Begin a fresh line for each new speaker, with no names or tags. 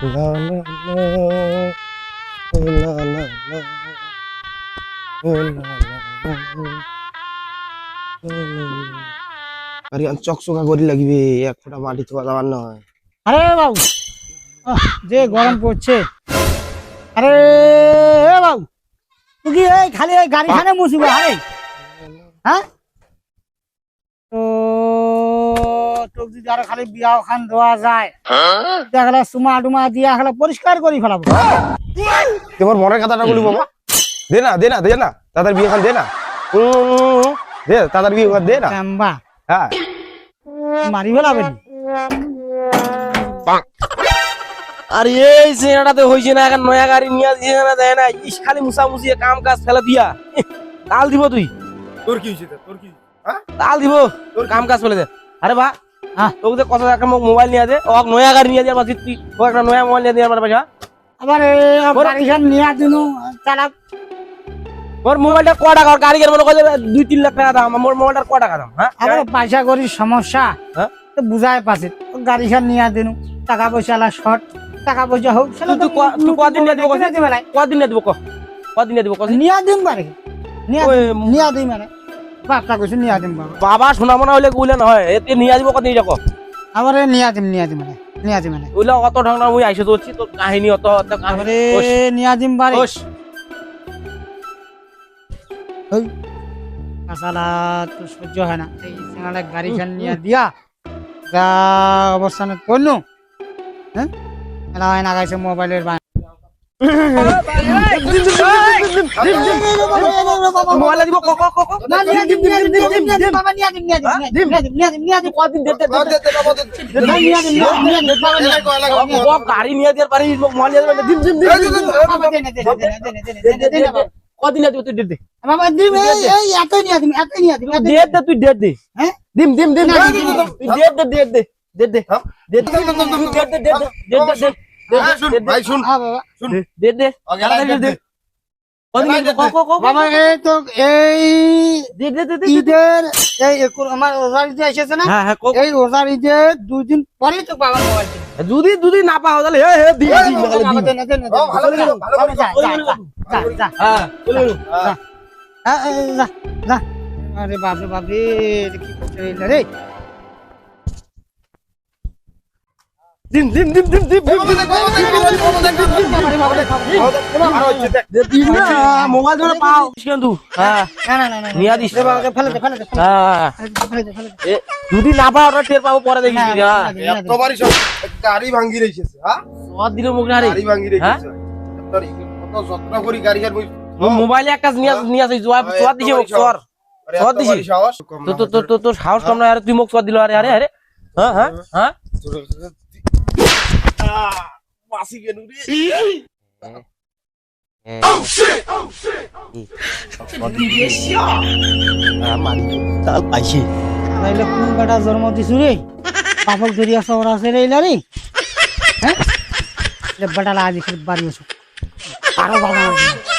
La la la, oh la la la, oh la la la, আরে আমি চকচকা করি লাগবে এক ফোঁটা মাটি ছোঁয়া যাওয়ার নয়।
আরে বাবু যে গরম পড়ছে। আরে বাবু তুই কি এই খালি গাড়ি খানে মুসিবে আরে হ্যাঁ? তোক যদি আরও খালি বিয়াও খান দেওয়া যায় দেখলে সুমা টুমা দিয়া খালে পরিষ্কার করে ফেলাবো।
তোমার মনের কথাটা বলি বাবা। দে না দে না দে না তাদের বিয়ে খান দে না। দে তাদের বিয়ে খান দে না। হ্যাঁ।
মারি ফেলাবে?
আর এই চেনাটাতে হয়েছে না এখন নয়া গাড়ি নিয়ে আসছে না দেয় না। ইস খালি মুসা মুসিয়ে কাম কাজ ফেলে দিয়া। তাল দিব তুই।
তোর কি হয়েছে তোর কি
তাল দিব। তোর কাম কাজ ফেলে দে। আরে বা
হ্যাঁ।
তোকে যে কথা একটা মোক মোবাইল নিয়ে দে। ও নয়া গাড়ি নিয়ে দিয়ে আমার তুই ও একটা নয়া মোবাইল নিয়ে দিয়ে আমার পয়সা।
আবার গাড়িখান নিয়ে দিনু চালা
মোর মোবাইলটা ক টাকা? ওর গাড়ি মনে করে দুই তিন লাখ টাকা দাম মোর মোবাইলটা ক টাকা দাম? হ্যাঁ?
আবার পয়সা করির সমস্যা।
হ্যাঁ?
তো বুঝাই পাচ্ছে। গাড়িখান নিয়ে দিনু টাকা পয়সা লা শর্ট। টাকা পয়সা হোক
তুই- কদিন নিয়ে দিব কদিন? নিয়ে দিব কদিন নিয়ে দিব কদিন
নিয়ে দিন পারে। নিয়ে দিই মানে বাপটা কইছে নিয়ে দিম বাবা
বাবা শোনা মনে কইলে নহয়। এতে নিয়ে দিব কদিন যাক
আবার এই নিয়ে দিম নিয়ে দিম মানে নিয়ে দিম মানে।
অত ঢংনা মুই তোর কাহিনী অত কাহিনী।
নিয়ে দিম
হোস।
তো সহ্য হয় না। এই সিঙ্গালা গাড়িখান নিয়ে দিয়া। যা অবস্থানে করনু হ্যাঁ এলা না গাইছে মোবাইলের
গাড়ি নিয়ে দিয়ে পারি কদিন তুই ডেট দে
এত নিয়ে দিবি এত নিয়ে দিবি ডেট
দে তুই ডেট দে দিম দিম দিম ডেট দে ডেট দে ডেট দে ডেট দে ডেট দে ডেট দে
ভাই শুন
শুন
দে দে দে
দুদিন পরে তো বাবার মোবাইল
যদি যদি না পাওয়া তাহলে হে হে
দিয়ে দিই
ভালো
আরে বাপরে বাপরে কি করছে রে
দিন দিন দিন দিন দিন মোবাইল যদি না পাও ওটা টের পাবো পরে দেখিস হ্যাঁ? একটা নিয়া নিয়া যাই জবাব মোক সর সোয়াদ দিছে। সাহস। কম না তুই মোক সব দিল আরে আরে হ্যাঁ হ্যাঁ হ্যাঁ?
বাসি গেল রে জন্ম দিছু রে পাপক ধরিয়া সবর আছে রে ইলারি হ্যাঁ বেটা আজি বাড়ি আছো আরও বাবা